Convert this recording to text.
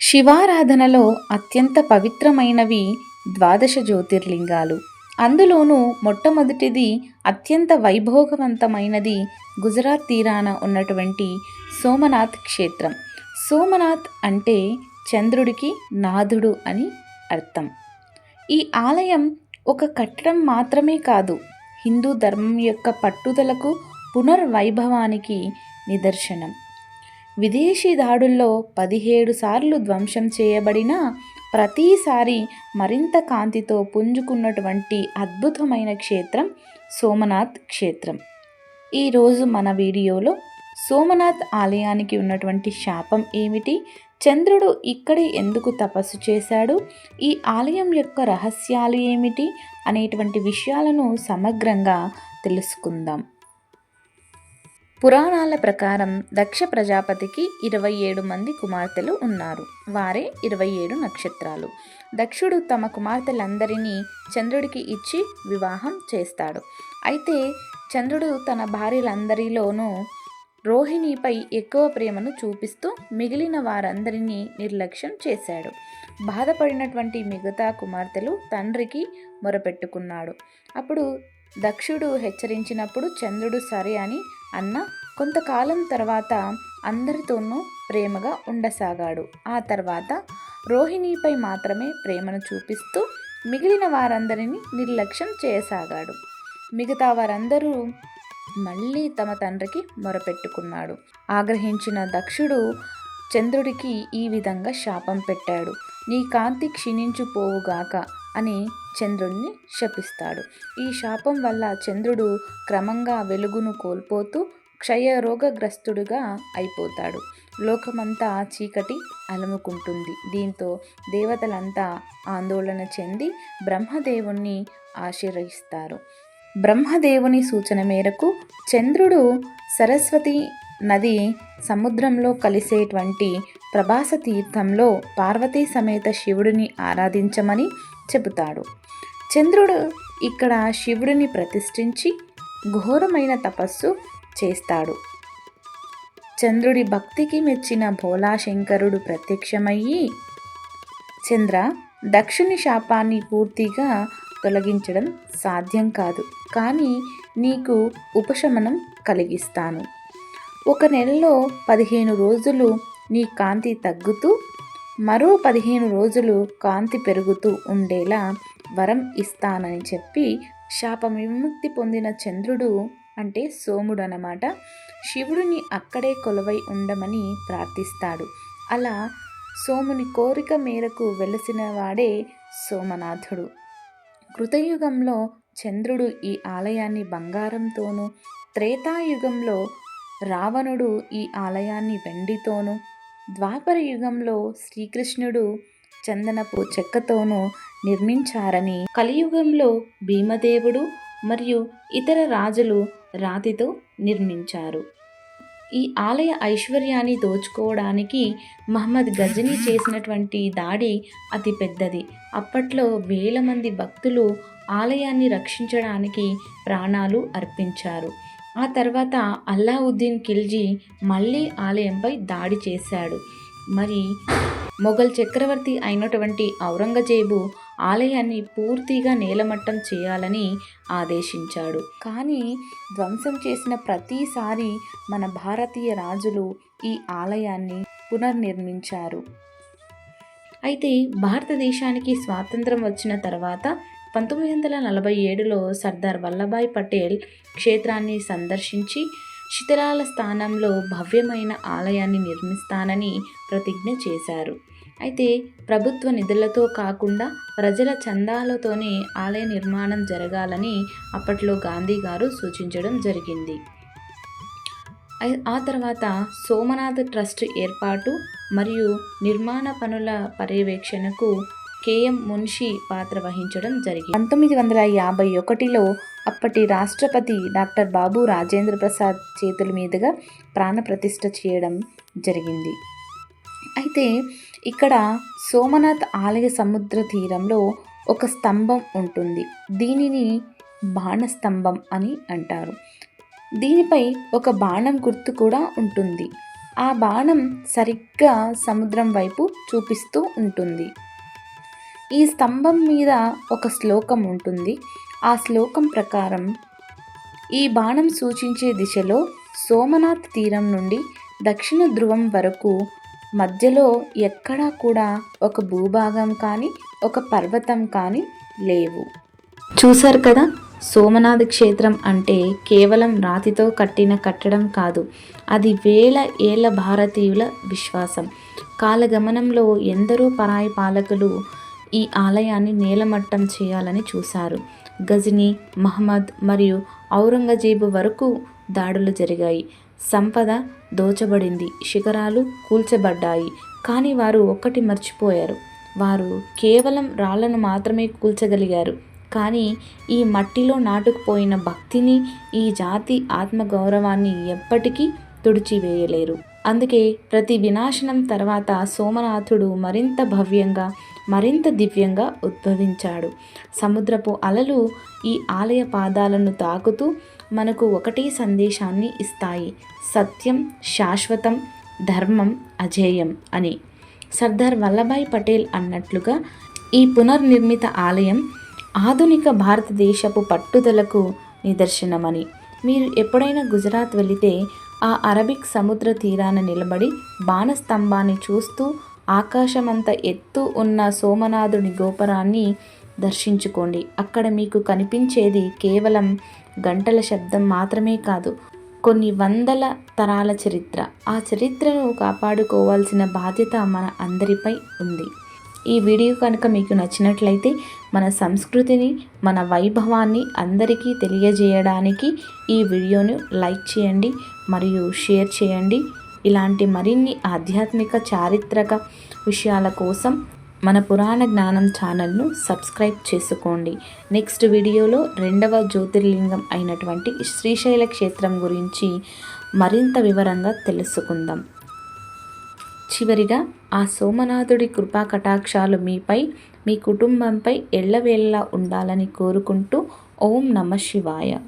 శివారాధనలో అత్యంత పవిత్రమైనవి ద్వాదశ జ్యోతిర్లింగాలు. అందులోనూ మొట్టమొదటిది అత్యంత వైభోగవంతమైనది గుజరాత్ తీరాన ఉన్నటువంటి సోమనాథ్ క్షేత్రం. సోమనాథ్ అంటే చంద్రుడికి నాథుడు అని అర్థం. ఈ ఆలయం ఒక కట్టడం మాత్రమే కాదు హిందూ ధర్మం యొక్క పట్టుదలకు పునర్వైభవానికి నిదర్శనం. విదేశీ దాడుల్లో పదిహేడు సార్లు ధ్వంసం చేయబడిన ప్రతిసారి మరింత కాంతితో పుంజుకున్నటువంటి అద్భుతమైన క్షేత్రం సోమనాథ్ క్షేత్రం. ఈరోజు మన వీడియోలో సోమనాథ్ ఆలయానికి ఉన్నటువంటి శాపం ఏమిటి? చంద్రుడు ఇక్కడే ఎందుకు తపస్సు చేశాడు? ఈ ఆలయం యొక్క రహస్యాలు ఏమిటి? అనేటువంటి విషయాలను సమగ్రంగా తెలుసుకుందాం. పురాణాల ప్రకారం దక్ష ప్రజాపతికి ఇరవై ఏడు మంది కుమార్తెలు ఉన్నారు. వారే ఇరవై ఏడు నక్షత్రాలు. దక్షుడు తమ కుమార్తెలందరినీ చంద్రుడికి ఇచ్చి వివాహం చేస్తాడు. అయితే చంద్రుడు తన భార్యలందరిలోనూ రోహిణిపై ఎక్కువ ప్రేమను చూపిస్తూ మిగిలిన వారందరినీ నిర్లక్ష్యం చేశాడు. బాధపడినటువంటి మిగతా కుమార్తెలు తండ్రికి మొరపెట్టుకున్నాడు. అప్పుడు దక్షుడు హెచ్చరించినప్పుడు చంద్రుడు సరే అని అన్న కొంతకాలం తర్వాత అందరితోనూ ప్రేమగా ఉండసాగాడు. ఆ తర్వాత రోహిణిపై మాత్రమే ప్రేమను చూపిస్తూ మిగిలిన వారందరినీ నిర్లక్ష్యం చేయసాగాడు. మిగతా వారందరూ మళ్ళీ తమ తండ్రికి మొరపెట్టుకున్నాడు. ఆగ్రహించిన దక్షుడు చంద్రుడికి ఈ విధంగా శాపం పెట్టాడు. నీ కాంతి క్షీణించుపోవుగాక అని చంద్రుడిని శపిస్తాడు. ఈ శాపం వల్ల చంద్రుడు క్రమంగా వెలుగును కోల్పోతూ క్షయరోగగ్రస్తుడుగా అయిపోతాడు. లోకమంతా చీకటి అలుముకుంటుంది. దీంతో దేవతలంతా ఆందోళన చెంది బ్రహ్మదేవుణ్ణి ఆశీర్వహిస్తారు బ్రహ్మదేవుని సూచన మేరకు చంద్రుడు సరస్వతి నది సముద్రంలో కలిసేటువంటి ప్రభాస తీర్థంలో పార్వతీ సమేత శివుడిని ఆరాధించమని చెబుతాడు. చంద్రుడు ఇక్కడ శివుడిని ప్రతిష్ఠించి ఘోరమైన తపస్సు చేస్తాడు. చంద్రుడి భక్తికి మెచ్చిన భోలాశంకరుడు ప్రత్యక్షమయ్యి చంద్ర దక్షుని శాపాన్ని పూర్తిగా తొలగించడం సాధ్యం కాదు. కానీ నీకు ఉపశమనం కలిగిస్తాను. ఒక నెలలో పదిహేను రోజులు నీ కాంతి తగ్గుతూ మరో పదిహేను రోజులు కాంతి పెరుగుతూ ఉండేలా వరం ఇస్తానని చెప్పి శాప విముక్తి పొందిన చంద్రుడు అంటే సోముడు అన్నమాట శివుడిని అక్కడే కొలువై ఉండమని ప్రార్థిస్తాడు. అలా సోముని కోరిక మేరకు వెలసిన వాడే సోమనాథుడు. కృతయుగంలో చంద్రుడు ఈ ఆలయాన్ని బంగారంతోనూ త్రేతాయుగంలో రావణుడు ఈ ఆలయాన్ని వెండితోనూ ద్వాపర యుగంలో శ్రీకృష్ణుడు చందనపు చెక్కతోనూ నిర్మించారని కలియుగంలో భీమదేవుడు మరియు ఇతర రాజులు రాతితో నిర్మించారు. ఈ ఆలయ ఐశ్వర్యాన్ని దోచుకోవడానికి మహమ్మద్ గజని చేసినటువంటి దాడి అతి పెద్దది. అప్పట్లో వేల మంది భక్తులు ఆలయాన్ని రక్షించడానికి ప్రాణాలు అర్పించారు. ఆ తర్వాత అల్లావుద్దీన్ ఖిల్జీ మళ్ళీ ఆలయంపై దాడి చేశాడు. మరి మొఘల్ చక్రవర్తి అయినటువంటి ఔరంగజేబు ఆలయాన్ని పూర్తిగా నేలమట్టం చేయాలని ఆదేశించాడు. కానీ ధ్వంసం చేసిన ప్రతిసారి మన భారతీయ రాజులు ఈ ఆలయాన్ని పునర్నిర్మించారు. అయితే భారతదేశానికి స్వాతంత్రం వచ్చిన తర్వాత పంతొమ్మిది వందల నలభై ఏడులో సర్దార్ వల్లభాయ్ పటేల్ క్షేత్రాన్ని సందర్శించి శిథిలాల స్థానంలో భవ్యమైన ఆలయాన్ని నిర్మిస్తానని ప్రతిజ్ఞ చేశారు. అయితే ప్రభుత్వ నిధులతో కాకుండా ప్రజల చందాలతోనే ఆలయ నిర్మాణం జరగాలని అప్పట్లో గాంధీ గారు సూచించడం జరిగింది. ఆ తర్వాత సోమనాథ్ ట్రస్ట్ ఏర్పాటు మరియు నిర్మాణ పనుల పర్యవేక్షణకు కేఎం మున్షి పాత్ర వహించడం జరిగింది. పంతొమ్మిది వందల యాభై ఒకటిలో అప్పటి రాష్ట్రపతి డాక్టర్ బాబు రాజేంద్ర ప్రసాద్ చేతుల మీదుగా ప్రాణప్రతిష్ఠ చేయడం జరిగింది. అయితే ఇక్కడ సోమనాథ్ ఆలయ సముద్ర తీరంలో ఒక స్తంభం ఉంటుంది. దీనిని బాణస్తంభం అని అంటారు. దీనిపై ఒక బాణం గుర్తు కూడా ఉంటుంది. ఆ బాణం సరిగ్గా సముద్రం వైపు చూపిస్తూ ఉంటుంది. ఈ స్తంభం మీద ఒక శ్లోకం ఉంటుంది. ఆ శ్లోకం ప్రకారం ఈ బాణం సూచించే దిశలో సోమనాథ్ తీరం నుండి దక్షిణ ధ్రువం వరకు మధ్యలో ఎక్కడా కూడా ఒక భూభాగం కానీ ఒక పర్వతం కానీ లేవు. చూశారు కదా? సోమనాథ్ క్షేత్రం అంటే కేవలం రాతితో కట్టిన కట్టడం కాదు. అది వేల ఏళ్ళ భారతీయుల విశ్వాసం. కాలగమనంలో ఎందరో పరాయి పాలకులు ఈ ఆలయాన్ని నేలమట్టం చేయాలని చూశారు. గజనీ మహమ్మద్ మరియు ఔరంగజేబు వరకు దాడులు జరిగాయి. సంపద దోచబడింది. శిఖరాలు కూల్చబడ్డాయి. కానీ వారు ఒక్కటి మర్చిపోయారు. వారు కేవలం రాళ్ళను మాత్రమే కూల్చగలిగారు. కానీ ఈ మట్టిలో నాటుకుపోయిన భక్తిని ఈ జాతి ఆత్మగౌరవాన్ని ఎప్పటికీ తుడిచివేయలేరు. అందుకే ప్రతి వినాశనం తర్వాత సోమనాథుడు మరింత భవ్యంగా మరింత దివ్యంగా ఉద్భవించాడు. సముద్రపు అలలు ఈ ఆలయ పాదాలను తాకుతూ మనకు ఒకటే సందేశాన్ని ఇస్తాయి. సత్యం శాశ్వతం ధర్మం అజేయం అని. సర్దార్ వల్లభాయ్ పటేల్ అన్నట్లుగా ఈ పునర్నిర్మిత ఆలయం ఆధునిక భారతదేశపు పట్టుదలకు నిదర్శనమని. మీరు ఎప్పుడైనా గుజరాత్ వెళితే ఆ అరబిక్ సముద్ర తీరాన నిలబడి బాణస్తంభాన్ని చూస్తూ ఆకాశమంత ఎత్తు ఉన్న సోమనాథుని గోపురాన్ని దర్శించుకోండి. అక్కడ మీకు కనిపించేది కేవలం గంటల శబ్దం మాత్రమే కాదు కొన్ని వందల తరాల చరిత్ర. ఆ చరిత్రను కాపాడుకోవాల్సిన బాధ్యత మన అందరిపై ఉంది. ఈ వీడియో కనుక మీకు నచ్చినట్లయితే మన సంస్కృతిని మన వైభవాన్ని అందరికీ తెలియజేయడానికి ఈ వీడియోను లైక్ చేయండి. మరియు షేర్ చేయండి. ఇలాంటి మరిన్ని ఆధ్యాత్మిక చారిత్రక విషయాల కోసం మన పురాణ జ్ఞానం ఛానల్ను సబ్స్క్రైబ్ చేసుకోండి. నెక్స్ట్ వీడియోలో రెండవ జ్యోతిర్లింగం అయినటువంటి శ్రీశైల క్షేత్రం గురించి మరింత వివరంగా తెలుసుకుందాం. చివరిగా ఆ సోమనాథుడి కృపా కటాక్షాలు మీపై మీ కుటుంబంపై ఎల్లవేళలా ఉండాలని కోరుకుంటూ ఓం నమ శివాయ.